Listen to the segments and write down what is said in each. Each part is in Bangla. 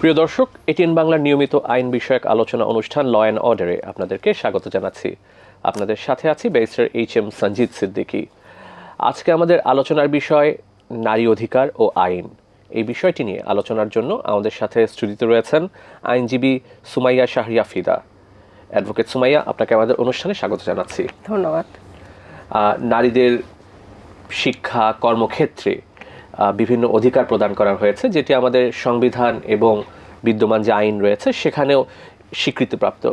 প্রিয় দর্শক এটিএন বাংলার নিয়মিত আইন বিষয়ক আলোচনা অনুষ্ঠান ল অ্যান্ড অর্ডারে আপনাদেরকে স্বাগত জানাচ্ছি। আপনাদের সাথে আছি barrister H M Sanjit Siddiqui আজকে আমাদের আলোচনার বিষয় নারী অধিকার ও আইন। এই বিষয়টি নিয়ে আলোচনার জন্য আমাদের সাথে স্টুডিওতে রয়েছেন আইনজীবী সুমাইয়া শাহরিয়া ফিদা। অ্যাডভোকেট সুমাইয়া আপনাকে আমাদের অনুষ্ঠানে স্বাগত জানাচ্ছি। ধন্যবাদ। নারীদের শিক্ষা কর্মক্ষেত্রে বিভিন্ন অধিকার প্রদান করা হয়েছে, যেটি আমাদের সংবিধান এবং বিদ্যমান যে আইন রয়েছে সেখানেও স্বীকৃতিপ্রাপ্ত।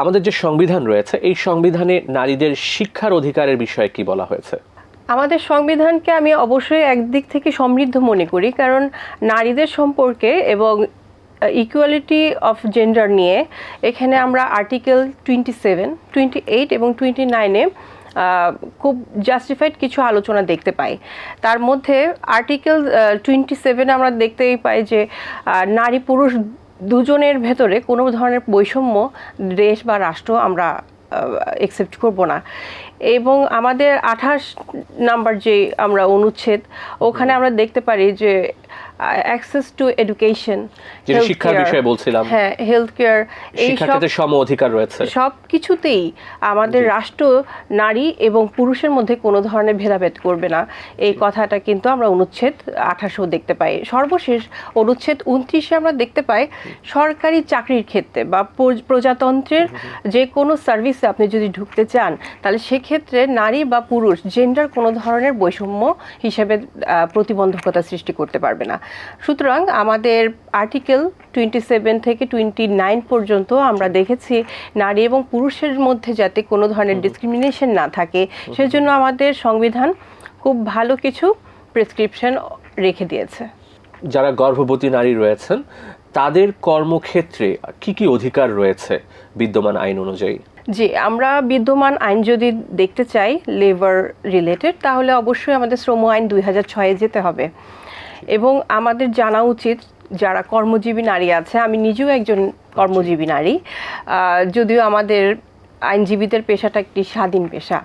আমাদের যে সংবিধান রয়েছে, এই সংবিধানে নারীদের শিক্ষার অধিকারের বিষয়ে কি বলা হয়েছে? আমাদের সংবিধানকে আমি অবশ্যই একদিক থেকে সমৃদ্ধ মনে করি, কারণ নারীদের সম্পর্কে এবং ইকুয়ালিটি অফ জেন্ডার নিয়ে এখানে আমরা article twenty seven twenty eight এবং টোয়েন্টি নাইনে খুব জাস্টিফাইড কিছু আলোচনা দেখতে পাই। তার মধ্যে আর্টিকেল টোয়েন্টি সেভেনে আমরা দেখতেই পাই যে নারী পুরুষ দুজনের ভেতরে কোনো ধরনের বৈষম্য দেশ বা রাষ্ট্র আমরা একসেপ্ট করব না। এবং আমাদের আঠাশ নাম্বার যে আমরা অনুচ্ছেদ ওখানে আমরা দেখতে পারি যে অ্যাক্সেস টু এডুকেশন যেটা শিক্ষার বিষয়ে বলছিলাম। হ্যাঁ হেলথ কেয়ার এই ক্ষেত্রে সম অধিকার রয়েছে। সব কিছুতেই আমাদের রাষ্ট্র নারী এবং পুরুষের মধ্যে কোনো ধরনের ভেদাভেদ করবে না। এই কথাটা কিন্তু আমরা অনুচ্ছেদ দেখতে পাই। সর্বশেষ অনুচ্ছেদ উনত্রিশে আমরা দেখতে পাই সরকারি চাকরির ক্ষেত্রে বা প্রজাতন্ত্রের যে কোনো সার্ভিসে আপনি যদি ঢুকতে চান তাহলে সেক্ষেত্রে নারী বা পুরুষ জেন্ডার কোনো ধরনের বৈষম্য হিসেবে প্রতিবন্ধকতা সৃষ্টি করতে পারবে না। সুতরাং আমাদের আর্টিকেল টোয়েন্টি সেভেন থেকে টোয়েন্টি নাইন পর্যন্ত আমরা দেখেছি নারী এবং পুরুষের মধ্যে যাতে কোনো ধরনের ডিসক্রিমিনেশন না থাকে সেজন্য আমাদের সংবিধান খুব ভালো কিছু প্রেসক্রিপশন রেখে দিয়েছে। যারা গর্ভবতী নারী রয়েছেন তাদের কর্মক্ষেত্রে কি কি অধিকার রয়েছে বিদ্যমান আইন অনুযায়ী? জি আমরা বিদ্যমান আইন যদি দেখতে চাই লেবার রিলেটেড তাহলে অবশ্যই আমাদের শ্রম আইন দুই হাজার ছয়ে যেতে হবে। এবং আমাদের জানা উচিত যারা কর্মজীবী নারী আছে আমি নিজেও একজন কর্মজীবী নারী যদিও আমাদের আইনজীবীদের পেশাটা একটি স্বাধীন পেশা।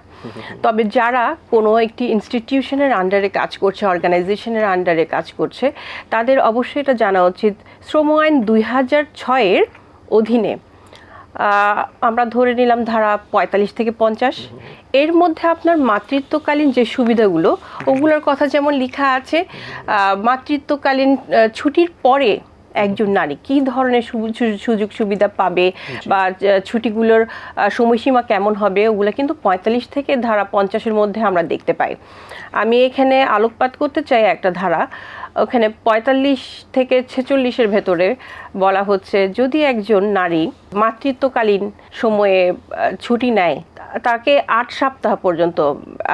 তবে যারা কোনো একটি ইনস্টিটিউশনের আন্ডারে কাজ করছে অর্গানাইজেশনের আন্ডারে কাজ করছে তাদের অবশ্যই এটা জানা উচিত। শ্রম আইন দুই হাজার ছয়ের অধীনে আমরা ধরে নিলাম ধারা পঁয়তাল্লিশ থেকে পঞ্চাশ। এর মধ্যে আপনার মাতৃত্বকালীন যে সুবিধাগুলো, ওগুলোর কথা যেমন লেখা আছে মাতৃত্বকালীন ছুটির পরে একজন নারী। কী ধরনের সুযোগ সুবিধা পাবে বা ছুটিগুলোর সময়সীমা কেমন হবে ওগুলো কিন্তু পঁয়তাল্লিশ থেকে ধারা পঞ্চাশের মধ্যে আমরা দেখতে পাই। আমি এখানে আলোকপাত করতে চাই একটা ধারা। ওখানে পঁয়তাল্লিশ থেকে ছেচল্লিশের ভেতরে বলা হচ্ছে যদি একজন নারী মাতৃত্বকালীন সময়ে ছুটি নেয় তাকে আট সপ্তাহ পর্যন্ত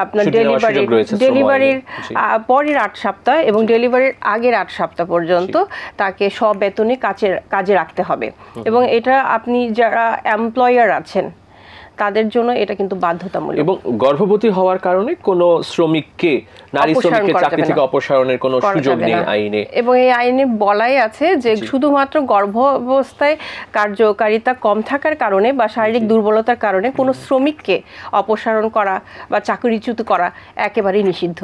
আপনার ডেলিভারি। ডেলিভারির পরের আট সপ্তাহ এবং ডেলিভারির আগের আট সপ্তাহ পর্যন্ত তাকে সব বেতনে কাজে কাজে রাখতে হবে। এবং এটা আপনি যারা এমপ্লয়ার আছেন তাদের জন্য এটা কিন্তু বাধ্যতামূলক। এবং গর্ভবতী হওয়ার কারণে কোনো শ্রমিককে নারী শ্রমিককে চাকরি থেকে অপসারণের কোনো সুযোগ নেই আইনে। এবং এই আইনে বলাই আছে যে শুধুমাত্র গর্ভ অবস্থায় কার্যকারিতা কম থাকার কারণে বা শারীরিক দুর্বলতার কারণে কোনো শ্রমিককে অপসারণ করা বা চাকরিচ্যুত করা একেবারেই নিষিদ্ধ।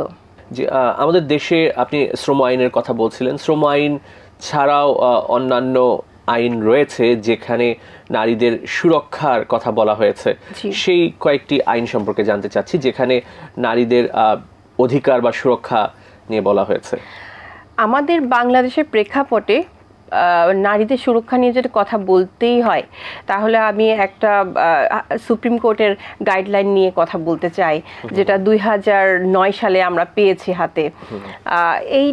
যে আমাদের দেশে আপনি শ্রম আইনের কথা বলছিলেন। শ্রম আইন ছাড়াও অন্যান্য আইন রয়েছে যেখানে নারীদের সুরক্ষার কথা বলা হয়েছে। সেই কয়েকটি আইন সম্পর্কে জানতে চাচ্ছি যেখানে নারীদের অধিকার বা সুরক্ষা নিয়ে বলা হয়েছে। আমাদের বাংলাদেশের প্রেক্ষাপটে নারীদের সুরক্ষা নিয়ে যদি কথা বলতেই হয় তাহলে আমি একটা সুপ্রিম কোর্টের গাইডলাইন নিয়ে কথা বলতে চাই যেটা দুই হাজার নয় সালে আমরা পেয়েছি হাতে। এই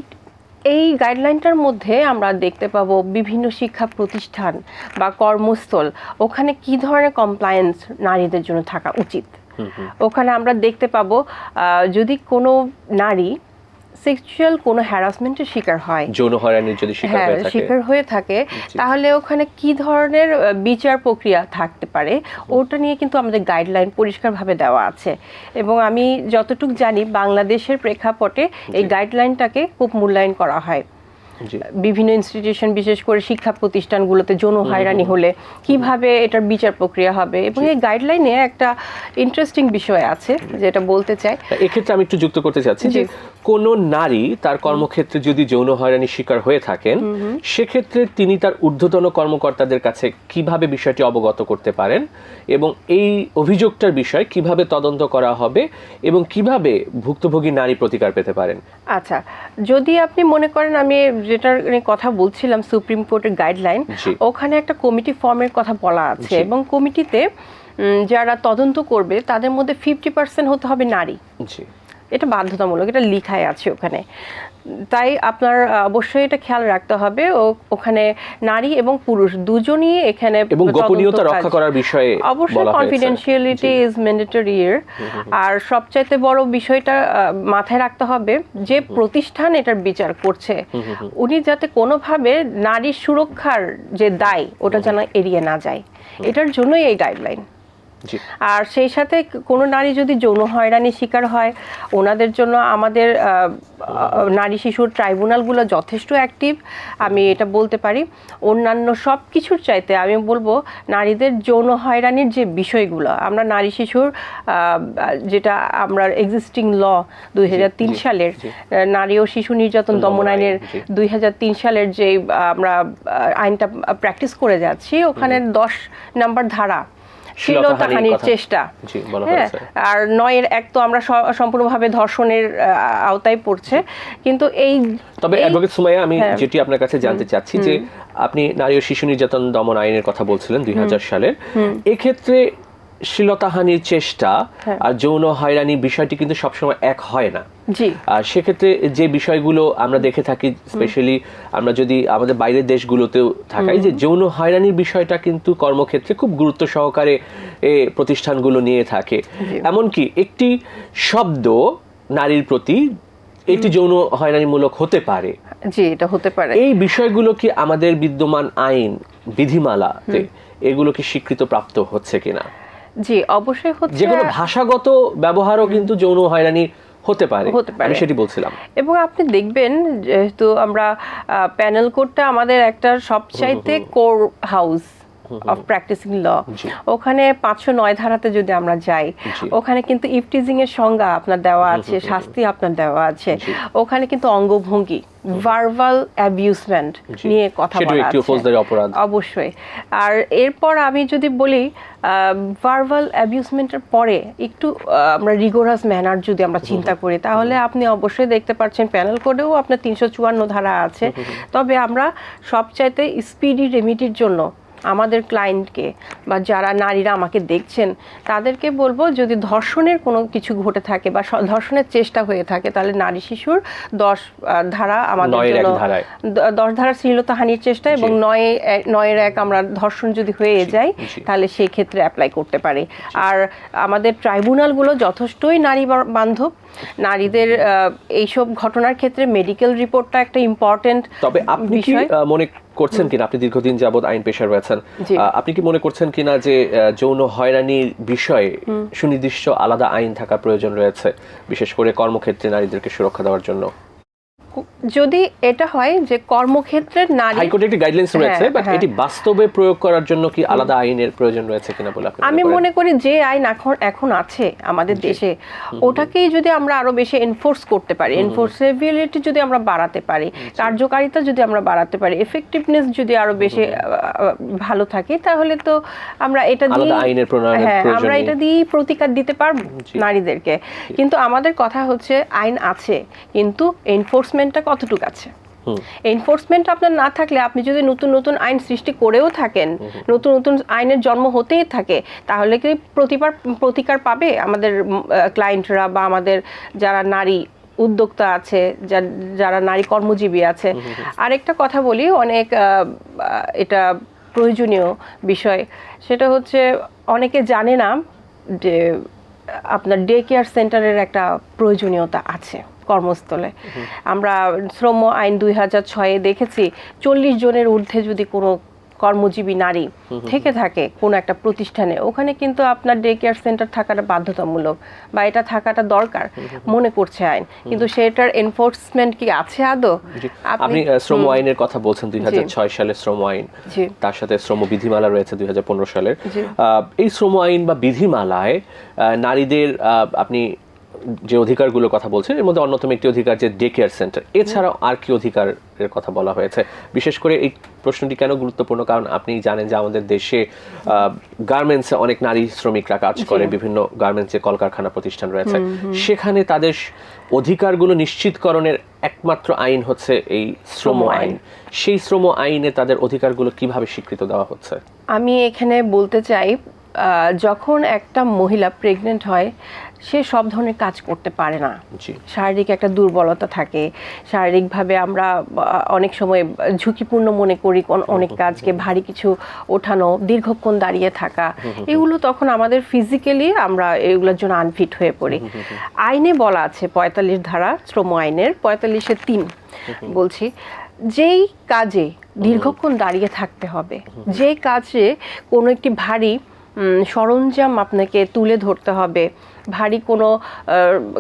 এই গাইডলাইনটার মধ্যে আমরা দেখতে পাবো বিভিন্ন শিক্ষা প্রতিষ্ঠান বা কর্মস্থল ওখানে কি ধরনের কমপ্লায়েন্স নারীদের জন্য থাকা উচিত? ওখানে আমরা দেখতে পাবো যদি কোনো নারী সেক্সুয়াল কোনো হ্যারাসমেন্টের শিকার হয়। যৌন হয়রানির যদি শিকার হ্যাঁ হয়ে থাকে। শিকার হয়ে থাকে। তাহলে ওখানে কি ধরনের বিচার প্রক্রিয়া থাকতে পারে? ওটা নিয়ে কিন্তু আমাদের গাইডলাইন পরিষ্কারভাবে দেওয়া আছে। এবং আমি যতটুকু জানি বাংলাদেশের প্রেক্ষাপটে এই গাইডলাইনটাকে খুব মূল্যায়ন করা হয়। বিভিন্ন ইনস্টিটিউশন বিশেষ করে শিক্ষা প্রতিষ্ঠানগুলোতে যৌন হয়রানি হলে কীভাবে এটার বিচার প্রক্রিয়া হবে? এবং এই গাইডলাইনে একটা ইন্টারেস্টিং বিষয় আছে যেটা বলতে চাই। এক্ষেত্রে আমি একটু যুক্ত করতে চাচ্ছি যে। কোন নারী তার কর্মক্ষেত্রে যদি যৌন হয়রানির শিকার হয়ে থাকেন সেক্ষেত্রে তিনি তার ঊর্ধ্বতন কর্মকর্তাদের কাছে কীভাবে বিষয়টি অবগত করতে পারেন এবং এই অভিযোগটার বিষয় কীভাবে তদন্ত করা হবে এবং কীভাবে ভুক্তভোগী নারী প্রতিকার পেতে পারেন? আচ্ছা যদি আপনি মনে করেন আমি যেটার নিয়ে কথা বলছিলাম সুপ্রিম কোর্টের গাইডলাইন ওখানে একটা কমিটি ফর্মের কথা বলা আছে এবং কমিটিতে যারা তদন্ত করবে তাদের মধ্যে ফিফটি পার্সেন্ট হতে হবে নারী। জি। এটা বাধ্যতামূলক এটা লিখাই আছে ওখানে। তাই আপনার অবশ্যই এটা খেয়াল রাখতে হবে। ও ওখানে নারী এবং পুরুষ দুজনই এখানে এবং গোপনীয়তা রক্ষা করার বিষয়ে অবশ্যই কনফিডেন্সিয়ালিটি ইজ ম্যান্ডেটরি আর সবচাইতে বড় বিষয়টা মাথায় রাখতে হবে যে প্রতিষ্ঠান এটার বিচার করছে। উনি যাতে কোনোভাবে নারীর সুরক্ষার যে দায় ওটা যেন এড়িয়ে না যায়। এটার জন্যই এই গাইডলাইন আর সেই সাথে কোনো নারী যদি যৌন হয়রানির শিকার হয় ওনাদের জন্য আমাদের নারী শিশুর ট্রাইব্যুনালগুলো যথেষ্ট অ্যাক্টিভ। আমি এটা বলতে পারি। অন্যান্য সব কিছুর চাইতে আমি বলব নারীদের যৌন হয়রানির যে বিষয়গুলো আমরা নারী শিশুর যেটা আমরা এক্সিস্টিং ল দুই হাজার তিন সালের নারী ও শিশু নির্যাতন দমন দমন আইন, আইনের। দুই সালের যে আমরা আইনটা প্র্যাকটিস করে যাচ্ছি ওখানে দশ নাম্বার ধারা। শ্লীলতাহানির চেষ্টা। হ্যাঁ আর নয়ের এক তো আমরা সম্পূর্ণভাবে ধর্ষণের আওতায় পড়ছে। কিন্তু এই তবে অ্যাডভোকেট সুমাইয়া আমি হ্যাঁ। যেটি আপনার কাছে জানতে চাচ্ছি যে আপনি নারী ও শিশু নির্যাতন দমন আইনের কথা বলছিলেন দুই সালের। এক্ষেত্রে শ্লীলতাহানির চেষ্টা হ্যাঁ। আর যৌন হয়রানি বিষয়টি কিন্তু সবসময় এক হয় না। আর সেক্ষেত্রে যে বিষয়গুলো আমরা দেখে থাকি স্পেশালি আমরা যদি আমাদের বাইরের দেশগুলোতেও থাকাই যে যৌন হয়রানির বিষয়টা কিন্তু কর্মক্ষেত্রে খুব গুরুত্ব সহকারে প্রতিষ্ঠানগুলো নিয়ে থাকে। এমনকি একটি শব্দ নারীর প্রতি এটি যৌন হয়রানিমূলক হতে পারে। জি এটা হতে পারে। এই বিষয়গুলো কি আমাদের বিদ্যমান আইন বিধিমালাতে এগুলো কি স্বীকৃত প্রাপ্ত হচ্ছে কিনা? জি অবশ্যই হচ্ছে যে কোনো ভাষাগত ব্যবহারও কিন্তু যৌন হয়রানি হতে পারে হতে পারে। সেটি বলছিলাম। এবং আপনি দেখবেন যেহেতু আমরা প্যানেল কোডটা আমাদের একটা সবচাইতে core house of practicing law ওখানে পাঁচশো নয় ধারাতে যদি আমরা যাই ওখানে কিন্তু ইফটিজিং এর সংজ্ঞা আপনার দেওয়া আছে শাস্তি আপনার দেওয়া আছে। ওখানে কিন্তু অঙ্গভঙ্গি ভার্বাল অ্যাবিউসমেন্ট নিয়ে কথা বলা আছে। অবশ্যই। আর এরপর আমি যদি বলি ভার্বাল অ্যাবিউসমেন্টের পরে একটু আমরা রিগোরাস ম্যানার যদি আমরা চিন্তা করি তাহলে আপনি অবশ্যই দেখতে পাচ্ছেন প্যানেল কোডেও আপনার তিনশো চুয়ান্ন ধারা আছে। তবে আমরা সবচাইতে স্পিডি রেমিডির জন্য আমাদের ক্লায়েন্টকে বা যারা নারীরা আমাকে দেখছেন তাদেরকে বলব যদি ধর্ষণের কোনো কিছু ঘটে থাকে বা ধর্ষণের চেষ্টা হয়ে থাকে তাহলে নারী শিশুর দশ ধারা আমাদের জন্য দশ ধারা শ্লীলতাহানির চেষ্টা এবং। নয় এক- নয়ের এক আমরা ধর্ষণ যদি হয়ে যায় তাহলে সেই ক্ষেত্রে অ্যাপ্লাই করতে পারি। আর আমাদের ট্রাইব্যুনালগুলো যথেষ্টই নারী বান্ধব। নারীদের এইসব ঘটনার ক্ষেত্রে মেডিকেল রিপোর্টটা একটা ইম্পর্টেন্ট তবে আপনি বিষয়। মনে করছেন কিনা? আপনি দীর্ঘদিন যাবৎ আইন পেশার রয়েছেন। আহ, আপনি কি মনে করছেন কিনা যে যৌন হয়রানির বিষয়ে সুনির্দিষ্ট আলাদা আইন থাকা প্রয়োজন রয়েছে বিশেষ করে কর্মক্ষেত্রে নারীদেরকে সুরক্ষা দেওয়ার জন্য? যদি এটা হয় যে কর্মক্ষেত্রের নারী হাইকোর্টে একটি গাইডলাইন্স রয়েছে হ্যাঁ, বাট হ্যাঁ। এটি বাস্তবে প্রয়োগ করার জন্য কি আলাদা আইনের প্রয়োজন রয়েছে কিনা বলে আমি মনে করি যে আইন এখন এখন আছে আমাদের দেশে। ওটাকেই যদি আমরা আরও বেশি এনফোর্স করতে পারি এনফোর্সেবিলিটি যদি আমরা বাড়াতে পারি কার্যকারিতা যদি আমরা বাড়াতে পারি এফেক্টিভনেস যদি আরও বেশি ভালো থাকে তাহলে তো আমরা এটা দিয়ে আলাদা আইনের হ্যাঁ আমরা এটা দিয়েই প্রতিকার দিতে পারব নারীদেরকে। কিন্তু আমাদের কথা হচ্ছে আইন আছে কিন্তু এনফোর্সমেন্টটা কতটুকু আছে? এনফোর্সমেন্ট আপনার না থাকলে আপনি যদি নতুন নতুন আইন সৃষ্টি করেও থাকেন নতুন নতুন আইনের জন্ম হতেই থাকে তাহলে কি প্রতিবার প্রতিকার পাবে আমাদের ক্লায়েন্টরা বা আমাদের যারা নারী উদ্যোক্তা আছে যারা নারী কর্মজীবী আছে? আরেকটা কথা বলি অনেক এটা প্রয়োজনীয় বিষয় সেটা হচ্ছে অনেকে জানে না যে আপনার ডে কেয়ার সেন্টারের একটা প্রয়োজনীয়তা আছে কর্মস্থলে। আমরা শ্রম আইন দুই হাজার ছয়ে দেখেছি চল্লিশ জনের ঊর্ধ্বে যদি কোনো কর্মজীবী নারী থেকে থাকে কোনো একটা প্রতিষ্ঠানে। ওখানে কিন্তু আপনার ডে কেয়ার সেন্টার থাকাটা বাধ্যতামূলক বা এটা থাকাটা দরকার মনে করছে আইন। কিন্তু সেটার এনফোর্সমেন্ট কি আছে আদৌ? আপনি শ্রম আইনের কথা বলছেন দুই সালের শ্রম আইন। তার সাথে শ্রম বিধিমালা রয়েছে দুই হাজার পনেরো সালের। আহ, এই শ্রম আইন বা বিধিমালায় নারীদের আপনি যে অধিকারগুলোর কথা বলছেন এর মধ্যে অন্যতম একটি অধিকার যে ডে কেয়ার সেন্টার এছাড়াও আর কি অধিকারের কথা বলা হয়েছে। বিশেষ করে এই প্রশ্নটি কেন গুরুত্বপূর্ণ? কারণ আপনি জানেন যে আমাদের দেশে গার্মেন্টসে অনেক নারী শ্রমিকরা কাজ করে বিভিন্ন গার্মেন্টসে কলকারখানা প্রতিষ্ঠান রয়েছে। সেখানে তাদের অধিকারগুলো নিশ্চিতকরণের একমাত্র আইন হচ্ছে এই শ্রম আইন। সেই শ্রম আইনে তাদের অধিকারগুলো কীভাবে স্বীকৃত দেওয়া হচ্ছে? আমি এখানে বলতে চাই আহ, যখন একটা মহিলা প্রেগনেন্ট হয় সে সব ধরনের কাজ করতে পারে না। শারীরিক একটা দুর্বলতা থাকে। শারীরিকভাবে আমরা অনেক সময় ঝুঁকিপূর্ণ মনে করি কোন- অনেক কাজকে ভারী কিছু ওঠানো দীর্ঘক্ষণ দাঁড়িয়ে থাকা এগুলো তখন আমাদের ফিজিক্যালি আমরা এগুলোর জন্য আনফিট হয়ে পড়ি। আইনে বলা আছে পঁয়তাল্লিশ ধারা শ্রম আইনের পঁয়তাল্লিশের তিন বলছি। যেই কাজে দীর্ঘক্ষণ দাঁড়িয়ে থাকতে হবে যেই কাজে কোনো একটি ভারী সরঞ্জাম আপনাকে তুলে ধরতে হবে ভারী কোনো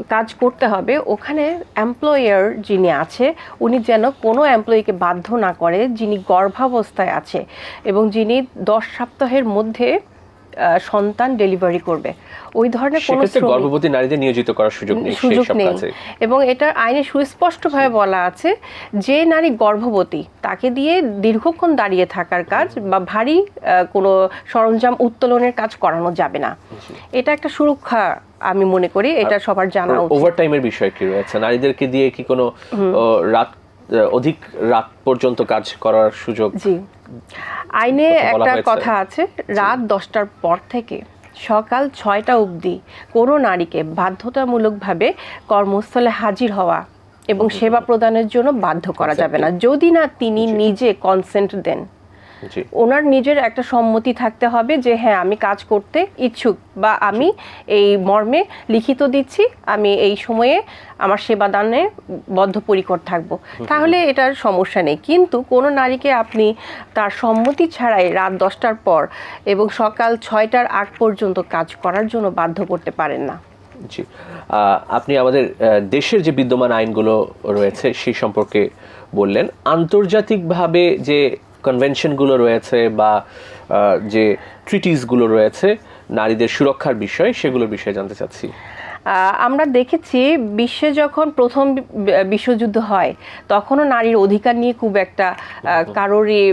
কাজ করতে হবে। ওখানে এমপ্লয়ার যিনি আছে, উনি যেন কোনো এমপ্লয়িকে বাধ্য না করে, যিনি গর্ভাবস্থায় আছে এবং যিনি দশ সপ্তাহের মধ্যে সন্তান ডেলিভারি করবে। ওই ধরনের কোনো গর্ভবতী নারীদের নিয়োজিত করার সুযোগ নেই সুযোগ নেই। এবং এটা আইনে সুস্পষ্টভাবে বলা আছে যে নারী গর্ভবতী তাকে দিয়ে দীর্ঘক্ষণ দাঁড়িয়ে থাকার কাজ বা ভারী কোনো সরঞ্জাম উত্তোলনের কাজ করানো যাবে না। এটা একটা সুরক্ষা আমি মনে করি এটা সবার জানা উচিত। ওভার টাইমের বিষয় কি রয়েছে? নারীদেরকে দিয়ে কি কোনো রাত অধিক রাত পর্যন্ত কাজ করার সুযোগ জি। আইনে একটা কথা আছে রাত দশটার পর থেকে সকাল ছয়টা অবধি কোনো নারীকে বাধ্যতামূলকভাবে কর্মস্থলে হাজির হওয়া এবং সেবা প্রদানের জন্য বাধ্য করা যাবে না। যদি না তিনি নিজে কনসেন্ট দেন। ওনার নিজের একটা সম্মতি থাকতে হবে যে হ্যাঁ আমি কাজ করতে ইচ্ছুক বা আমি এই মর্মে লিখিত দিচ্ছি আমি এই সময়ে আমার সেবা দানে বদ্ধপরিকর থাকব। তাহলে এটার সমস্যা নেই। কিন্তু কোনো নারীকে আপনি তার সম্মতি ছাড়াই রাত দশটার পর এবং সকাল ছয়টার আগ পর্যন্ত কাজ করার জন্য বাধ্য করতে পারেন না। জি। আপনি আমাদের দেশের যে বিদ্যমান আইনগুলো রয়েছে সেই সম্পর্কে বললেন। আন্তর্জাতিকভাবে যে কনভেনশনগুলো রয়েছে বা যে ট্রিটিসগুলো রয়েছে নারীদের সুরক্ষার বিষয় সেগুলোর বিষয়ে জানতে চাচ্ছি। আমরা দেখেছি বিশ্বে যখন প্রথম বিশ্বযুদ্ধ হয় তখনও নারীর অধিকার নিয়ে খুব একটা কারোরই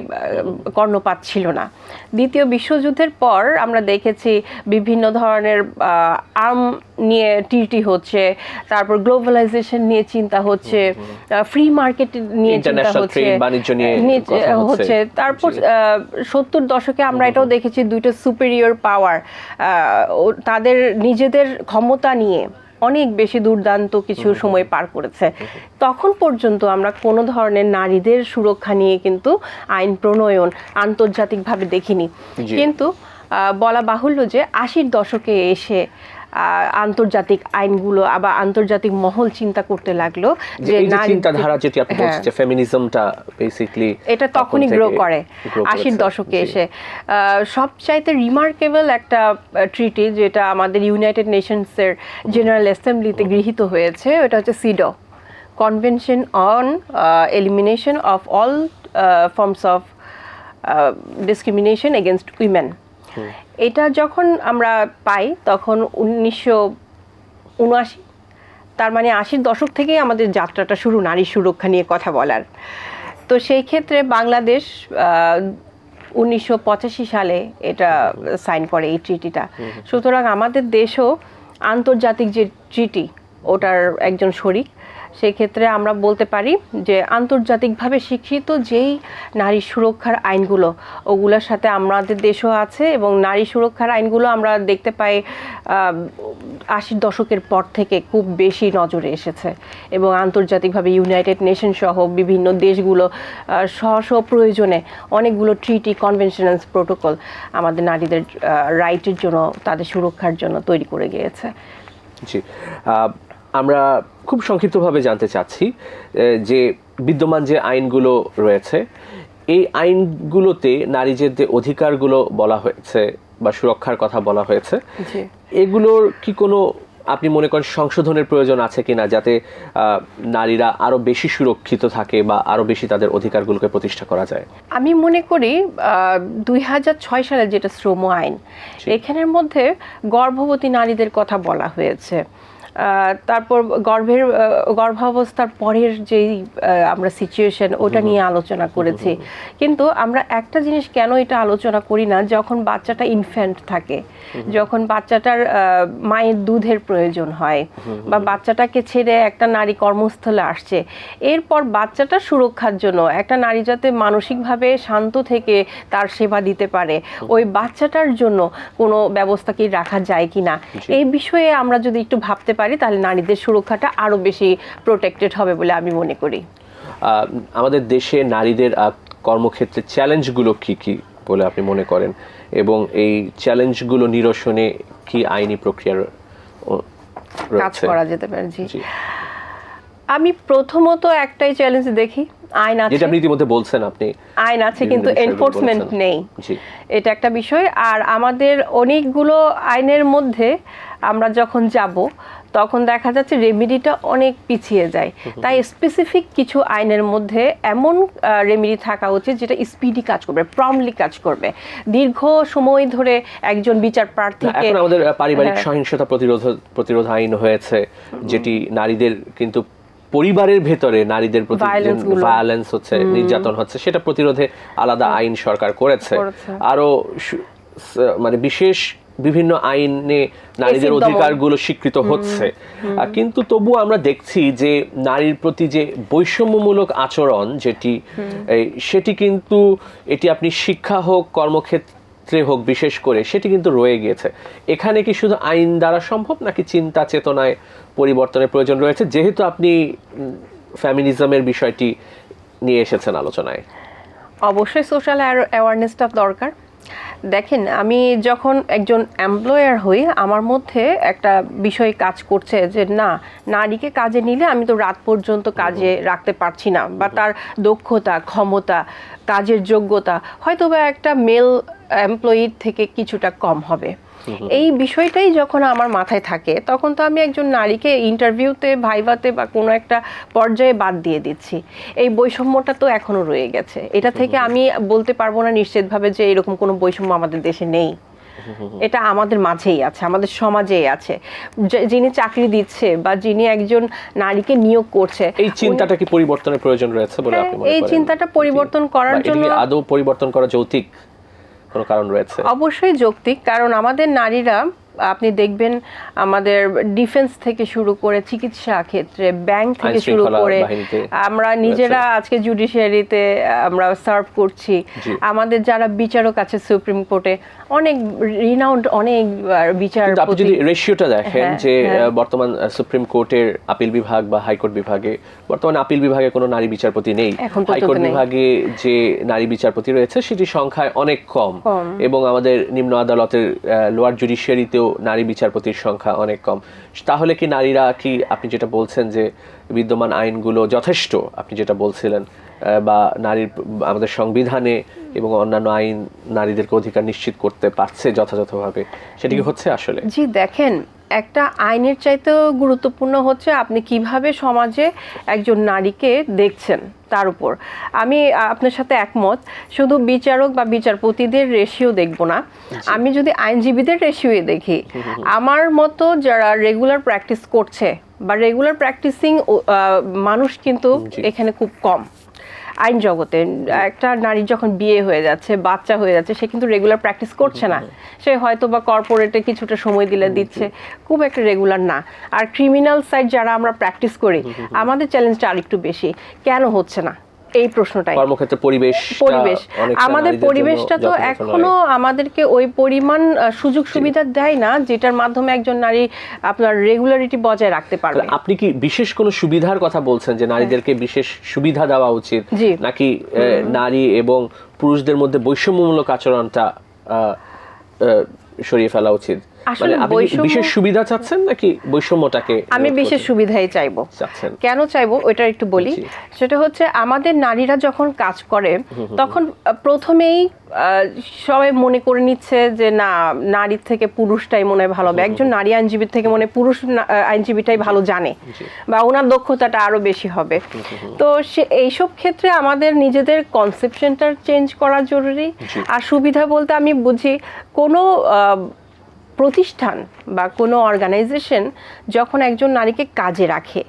কর্ণপাত ছিল না দ্বিতীয় বিশ্বযুদ্ধের পর আমরা দেখেছি বিভিন্ন ধরনের আর্ম নিয়ে টিটি হচ্ছে তারপর গ্লোবালাইজেশন নিয়ে চিন্তা হচ্ছে ফ্রি মার্কেট নিয়ে চিন্তা হচ্ছে হচ্ছে। তারপর। সত্তর দশকে আমরা এটাও দেখেছি দুইটা সুপেরিয়র পাওয়ার তাদের নিজেদের ক্ষমতা নিয়ে অনেক বেশি দুর্দান্ত কিছু সময় পার করেছে। তখন পর্যন্ত আমরা কোনো ধরনের নারীদের সুরক্ষা নিয়ে কিন্তু আইন প্রণয়ন আন্তর্জাতিকভাবে দেখিনি। কিন্তু আহ, বলা বাহুল্য যে আশির দশকে এসে আন্তর্জাতিক আইনগুলো আবার আন্তর্জাতিক মহল চিন্তা করতে লাগল যে চিন্তাধারা যেটি আপনি হ্যাঁ। বলছেন যে ফেমিনিজমটা বেসিক্যালি এটা তখনই গ্রো করে আশির দশকে এসে। সবচাইতে রিমার্কেবল একটা ট্রিটি যেটা আমাদের ইউনাইটেড নেশনসের জেনারেল অ্যাসেম্বলিতে গৃহীত হয়েছে ওটা হচ্ছে CEDAW convention on elimination of all forms of discrimination against women এটা যখন আমরা পাই তখন উনিশশো উনআশি তার মানে আশির দশক থেকেই আমাদের যাত্রাটা শুরু নারী সুরক্ষা নিয়ে কথা বলার। তো সেই ক্ষেত্রে বাংলাদেশ উনিশশো পঁচাশি সালে এটা সাইন করে এই ট্রিটিটা। সুতরাং আমাদের দেশও আন্তর্জাতিক যে ট্রিটি ওটার একজন শরিক সেক্ষেত্রে আমরা বলতে পারি যে আন্তর্জাতিকভাবে স্বীকৃত যেই নারী সুরক্ষার আইনগুলো, ওগুলোর সাথে আমাদের দেশও আছে এবং নারী সুরক্ষার আইনগুলো আমরা দেখতে পাই আশির দশকের পর থেকে খুব বেশি নজরে এসেছে এবং আন্তর্জাতিকভাবে ইউনাইটেড নেশন সহ বিভিন্ন দেশগুলো স্ব স্ব প্রয়োজনে অনেকগুলো ট্রিটি কনভেনশনাল প্রোটোকল আমাদের নারীদের রাইটের জন্য, তাদের সুরক্ষার জন্য তৈরি করে গিয়েছে। জি আমরা খুব সংক্ষিপ্তভাবে জানতে চাচ্ছি যে বিদ্যমান যে আইনগুলো রয়েছে এই আইনগুলোতে নারীদের যে অধিকারগুলো বলা হয়েছে বা সুরক্ষার কথা বলা হয়েছে এগুলোর কি কোনো আপনি মনে করেন সংশোধনের প্রয়োজন আছে কিনা যাতে নারীরা আরও বেশি সুরক্ষিত থাকে বা আরও বেশি তাদের অধিকারগুলোকে প্রতিষ্ঠা করা যায়? আমি মনে করি দুই হাজার ছয় সালে যেটা শ্রম আইন এখানের মধ্যে গর্ভবতী নারীদের কথা বলা হয়েছে। তারপর গর্ভের গর্ভাবস্থার পরের যেই আমরা সিচুয়েশন ওটা নিয়ে আলোচনা করেছি। কিন্তু আমরা একটা জিনিস কেন এটা আলোচনা করি না যখন বাচ্চাটা ইনফ্যান্ট থাকে যখন বাচ্চাটার মায়ের দুধের প্রয়োজন হয় বা বাচ্চাটাকে ছেড়ে একটা নারী কর্মস্থলে আসছে এরপর বাচ্চাটার সুরক্ষার জন্য একটা নারী যাতে মানসিকভাবে শান্ত থেকে তার সেবা দিতে পারে ওই বাচ্চাটার জন্য কোনো ব্যবস্থা কি রাখা যায় কিনা এই বিষয়ে আমরা যদি একটু ভাবতে পারি তাহলে নারীদের সুরক্ষাটা আরও বেশি প্রোটেক্টেড হবে বলে আমি মনে করি। আমাদের দেশে নারীদের কর্মক্ষেত্রে চ্যালেঞ্জগুলো কি কি বলে আপনি মনে করেন? এবং এই চ্যালেঞ্জগুলো নিরসনে কি আইনি প্রক্রিয়া র- ও- কাজ করা যেতে পারে জি। আমি প্রথমত একটাই চ্যালেঞ্জ দেখি আইন আছে। যেটা আপনি ইতিমধ্যে বলছেন আপনি। আইন আছে কিন্তু এনফোর্সমেন্ট নেই। জি। এটা একটা বিষয়। আর আমাদের অনেকগুলো আইনের মধ্যে আমরা যখন যাব তখন দেখা যাচ্ছে রেমিডিটা অনেক পিছিয়ে যায় তাই স্পেসিফিক কিছু আইনের মধ্যে এমন রেমিডি থাকা উচিত যেটা স্পিডি কাজ করবে প্রমলি কাজ করবে দীর্ঘ সময় ধরে একজন বিচার প্রার্থীকে এখন আমাদের পারিবারিক হ্যাঁ। সহিংসতা প্রতিরোধ প্রতিরোধ আইন হয়েছে যেটি নারীদের কিন্তু পরিবারের ভেতরে নারীদের প্রতি। ভায়োলেন্স হচ্ছে নির্যাতন হচ্ছে সেটা প্রতিরোধে আলাদা আইন সরকার করেছে। আরও মানে বিশেষ বিভিন্ন আইনে নারীদের। অধিকারগুলো স্বীকৃত হচ্ছে। কিন্তু তবু আমরা দেখছি যে নারীর প্রতি যে বৈষম্যমূলক আচরণ যেটি সেটি কিন্তু এটি আপনি শিক্ষা হোক কর্মক্ষেত্রে হোক বিশেষ করে সেটি কিন্তু রয়ে গিয়েছে। এখানে কি শুধু আইন দ্বারা সম্ভব নাকি চিন্তা চেতনায় পরিবর্তনের প্রয়োজন রয়েছে? যেহেতু আপনি ফ্যামিলিজমের বিষয়টি নিয়ে এসেছেন আলোচনায়। অবশ্যই সোশ্যাল অ্যাওয়ারনেসটা দরকার। দেখেন আমি যখন একজন এমপ্লয়ার হই আমার মধ্যে একটা বিষয় কাজ করছে যে না নারীকে কাজে নিলে আমি তো রাত পর্যন্ত কাজে রাখতে পারছি না। বা তার দক্ষতা ক্ষমতা কাজের যোগ্যতা হয়তো বা একটা মেল এমপ্লয়ির থেকে কিছুটা কম হবে। এই বিষয়টাই যখন আমার মাথায় থাকে তখন তো আমি একজন নারীকে ইন্টারভিউতে ভাইভাতে বা কোনো একটা পর্যায়ে বাদ দিয়ে দিচ্ছি। এই বৈষম্যটা তো এখনও রয়ে গেছে। এটা থেকে আমি বলতে পারব না নিশ্চিতভাবে যে এরকম কোনো বৈষম্য আমাদের দেশে নেই। এটা আমাদের মাঝেই আছে আমাদের সমাজেই আছে। যে- যিনি চাকরি দিচ্ছে বা যিনি একজন নারীকে নিয়োগ করছে এই চিন্তাটা কি পরিবর্তনের প্রয়োজন রয়েছে বলে হ্যাঁ, আপনি মনে এই চিন্তাটা পরিবর্তন করার জন্য- আদৌ পরিবর্তন করা যৌক্তিক? কোনো কারণ রয়েছে? অবশ্যই যৌক্তিক কারণ আমাদের নারীরা আপনি দেখবেন আমাদের ডিফেন্স থেকে শুরু করে চিকিৎসা ক্ষেত্রে ব্যাংক থেকে শুরু করে আমরা নিজেরা আজকে জুডিশিয়ারিতে আমরা সার্ভ করছি। আমাদের যারা বিচারক আছে সুপ্রিম কোর্টে অনেক রিনাউন্ড অনেক বিচার আপনি যদি রেশিওটা দেখেন হ্যাঁ, যে হ্যাঁ। বর্তমান সুপ্রিম কোর্টের আপিল বিভাগ বা হাইকোর্ট বিভাগে বর্তমান আপিল বিভাগে কোনো নারী বিচারপতি নেই। হাইকোর্ট বিভাগে যে নারী বিচারপতি রয়েছে সেটি সংখ্যায় অনেক কম। কম। এবং আমাদের নিম্ন আদালতের লোয়ার জুডিশিয়ারিতেও নারী বিচারপতির সংখ্যা অনেক কম। তাহলে কি নারীরা কি আপনি যেটা বলছেন যে বিদ্যমান আইনগুলো যথেষ্ট আপনি যেটা বলছিলেন বা নারীর আমাদের সংবিধানে এবং অন্যান্য আইন নারীদেরকে অধিকার নিশ্চিত করতে পারছে যথাযথভাবে সেটি কি হচ্ছে আসলে? জি দেখেন একটা আইনের চাইতেও গুরুত্বপূর্ণ হচ্ছে আপনি কীভাবে সমাজে একজন নারীকে দেখছেন তার উপর। আমি আপনার সাথে একমত শুধু বিচারক বা বিচারপতিদের রেশিও দেখব না। আমি যদি আইনজীবীদের রেশিও দেখি আমার মতো যারা রেগুলার প্র্যাকটিস করছে বা রেগুলার প্র্যাকটিসিং মানুষ কিন্তু এখানে খুব কম। আইন জগতে একটা নারীর যখন বিয়ে হয়ে যাচ্ছে বাচ্চা হয়ে যাচ্ছে সে কিন্তু রেগুলার প্র্যাকটিস করছে না। সে হয়তো বা কর্পোরেটে কিছুটা সময় দিলে দিচ্ছে। খুব একটা রেগুলার না। আর ক্রিমিনাল সাইড যারা আমরা প্র্যাকটিস করি আমাদের চ্যালেঞ্জটা আরেকটু বেশি। কেন হচ্ছে না? এই প্রশ্নটাই। কর্মক্ষেত্রে পরিবেশ। পরিবেশ আমাদের পরিবেশটা তো এখনও আমাদেরকে ওই পরিমাণ সুযোগ সুবিধা দেয় না যেটার মাধ্যমে একজন নারী আপনার রেগুলারিটি বজায় রাখতে পারবে। আপনি কি বিশেষ কোনো সুবিধার কথা বলছেন যে নারীদেরকে বিশেষ সুবিধা দেওয়া উচিত। নাকি নারী এবং পুরুষদের মধ্যে বৈষম্যমূলক আচরণটা সরিয়ে ফেলা উচিত? আসলে মানে বিশেষ সুবিধা চাচ্ছেন নাকি বৈষম্যটাকে আমি বিশেষ সুবিধাই চাইব। কেন চাইব? ওইটা একটু বলি। সেটা হচ্ছে আমাদের নারীরা যখন কাজ করে তখন প্রথমেই সবাই মনে করে নিচ্ছে যে না নারীর থেকে পুরুষটাই মনে হয় ভালো হবে। একজন নারী আইনজীবীর থেকে মনে হয় পুরুষ আইনজীবীটাই ভালো জানে বা ওনার দক্ষতাটা আরও বেশি হবে। তো সে এইসব ক্ষেত্রে আমাদের নিজেদের কনসেপশনটা চেঞ্জ করা জরুরি। আর সুবিধা বলতে আমি বুঝি কোনো আহ, প্রতিষ্ঠান বা কোনো অর্গানাইজেশন যখন একজন নারীকে কাজে রাখে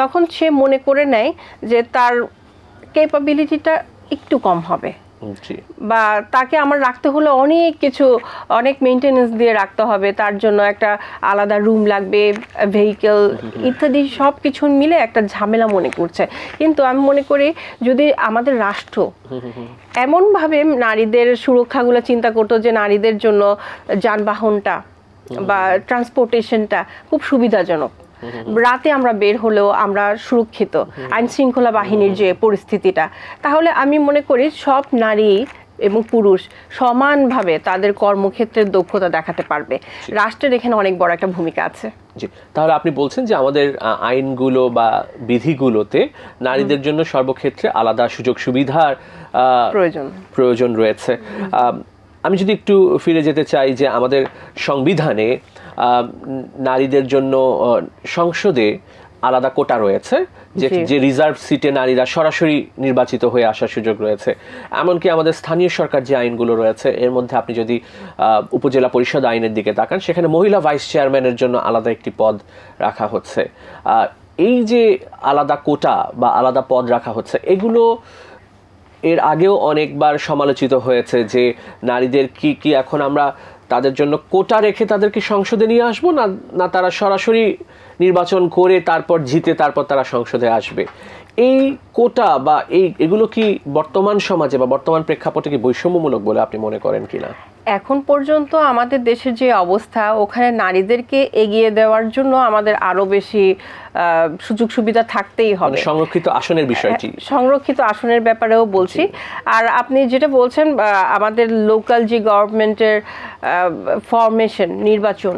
তখন সে মনে করে নেয় যে তার ক্যাপাবিলিটিটা একটু কম হবে। বা তাকে আমার রাখতে হলে অনেক কিছু অনেক মেনটেনেন্স দিয়ে রাখতে হবে। তার জন্য একটা আলাদা রুম লাগবে ভেহিকেল ইত্যাদি সব কিছু মিলে একটা ঝামেলা মনে করছে। কিন্তু আমি মনে করি যদি আমাদের রাষ্ট্র এমনভাবে নারীদের সুরক্ষাগুলো চিন্তা করতো যে নারীদের জন্য যানবাহনটা বা ট্রান্সপোর্টেশনটা খুব সুবিধাজনক। রাতে আমরা বের হলেও আমরা সুরক্ষিত আইন শৃঙ্খলা বাহিনীর যে পরিস্থিতিটা। তাহলে আমি মনে করি সব নারী এবং পুরুষ সমানভাবে তাদের কর্মক্ষেত্রের দক্ষতা দেখাতে পারবে। রাষ্ট্রের এখানে অনেক বড় একটা ভূমিকা আছে। জি তাহলে আপনি বলছেন যে আমাদের আইনগুলো বা বিধিগুলোতে নারীদের জন্য সর্বক্ষেত্রে আলাদা সুযোগ সুবিধার আহ, প্রয়োজন। প্রয়োজন রয়েছে। আম, যদি একটু ফিরে যেতে চাই যে আমাদের সংবিধানে নারীদের জন্য সংসদে আলাদা কোটা রয়েছে যে যে রিজার্ভ সিটে নারীরা সরাসরি নির্বাচিত হয়ে আসার সুযোগ রয়েছে। এমনকি আমাদের স্থানীয় সরকার যে আইনগুলো রয়েছে এর মধ্যে আপনি যদি উপজেলা পরিষদ আইনের দিকে তাকান সেখানে মহিলা ভাইস চেয়ারম্যানের জন্য আলাদা একটি পদ রাখা হচ্ছে। এই যে আলাদা কোটা বা আলাদা পদ রাখা হচ্ছে এগুলো এর আগেও অনেকবার সমালোচিত হয়েছে যে নারীদের কি কি এখন আমরা তাদের জন্য কোটা রেখে তাদেরকে সংসদে নিয়ে আসব না না তারা সরাসরি নির্বাচন করে তারপর জিতে তারপর তারা সংসদে আসবে? এই কোটা বা এই এগুলো কি বর্তমান সমাজে বা বর্তমান প্রেক্ষাপটে কি বৈষম্যমূলক বলে আপনি মনে করেন কিনা? এখন পর্যন্ত আমাদের দেশের যে অবস্থা ওখানে নারীদেরকে এগিয়ে দেওয়ার জন্য আমাদের আরও বেশি সুযোগ সুবিধা থাকতেই হবে। মানে সংরক্ষিত আসনের বিষয়টি। সংরক্ষিত আসনের ব্যাপারেও বলছি। আর আপনি যেটা বলছেন আমাদের লোকাল যে গভর্নমেন্টের ফরমেশন নির্বাচন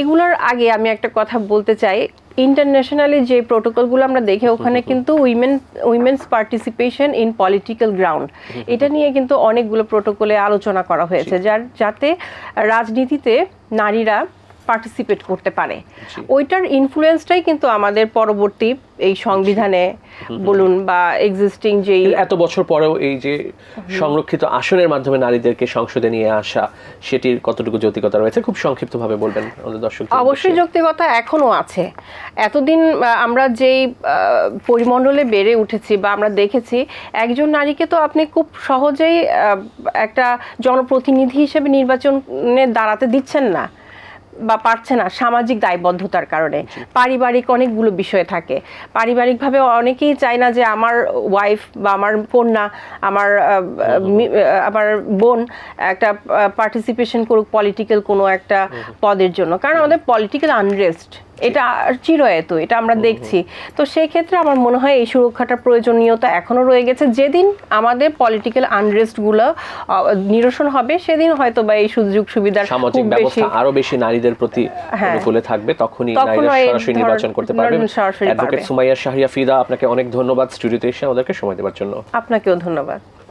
এগুলোর আগে আমি একটা কথা বলতে চাই। ইন্টারন্যাশনালি যে প্রোটোকলগুলো আমরা দেখি ওখানে কিন্তু women women's participation in political ground এটা নিয়ে কিন্তু অনেকগুলো প্রোটোকলে আলোচনা করা হয়েছে যার যাতে রাজনীতিতে নারীরা পার্টিসিপেট করতে পারে। ওইটার ইনফ্লুয়েন্সটাই কিন্তু আমাদের পরবর্তী এই সংবিধানে বলুন বা এক্সিস্টিং যেই এত বছর পরেও এই যে সংরক্ষিত আসনের মাধ্যমে নারীদেরকে সংসদে নিয়ে আসা সেটির কতটুকু যৌতিকতা রয়েছে খুব সংক্ষিপ্তভাবে বলবেন আমাদের দর্শক অবশ্যই যৌক্তিকতা এখনও আছে। এতদিন আমরা যেই পরিমণ্ডলে বেড়ে উঠেছি বা আমরা দেখেছি একজন নারীকে তো আপনি খুব সহজেই একটা জনপ্রতিনিধি হিসেবে নির্বাচনে দাঁড়াতে দিচ্ছেন না। বা পারছে না সামাজিক দায়বদ্ধতার কারণে। পারিবারিক অনেকগুলো বিষয় থাকে। পারিবারিকভাবে অনেকেই চায় না যে আমার ওয়াইফ বা আমার কন্যা আমার আমার বোন একটা পার্টিসিপেশন করুক পলিটিক্যাল কোনো একটা পদের জন্য। কারণ আমাদের পলিটিক্যাল আনরেস্ট এটা চিরয়েত এটা আমরা দেখছি। তো সেই ক্ষেত্রে আমার মনে হয় এই সুরক্ষাটার প্রয়োজনীয়তা এখনও রয়ে গেছে। যেদিন আমাদের পলিটিক্যাল আনরেস্টগুলো নিরসন হবে সেদিন হয়তো বা এই সুযোগ সুবিধা সামাজিক ব্যবস্থা আরও বেশি নারীদের প্রতি হ্যাঁ। অনুকূলে থাকবে তখনই নারীরা সরাসরি নির্বাচন করতে পারবে। অ্যাডভোকেট সুমাইয়া শাহরিয়া ফিদা আপনাকে অনেক ধন্যবাদ। স্টুডিওতে এসে আমাদেরকে সময় দেওয়ার জন্য। আপনাকেও ধন্যবাদ।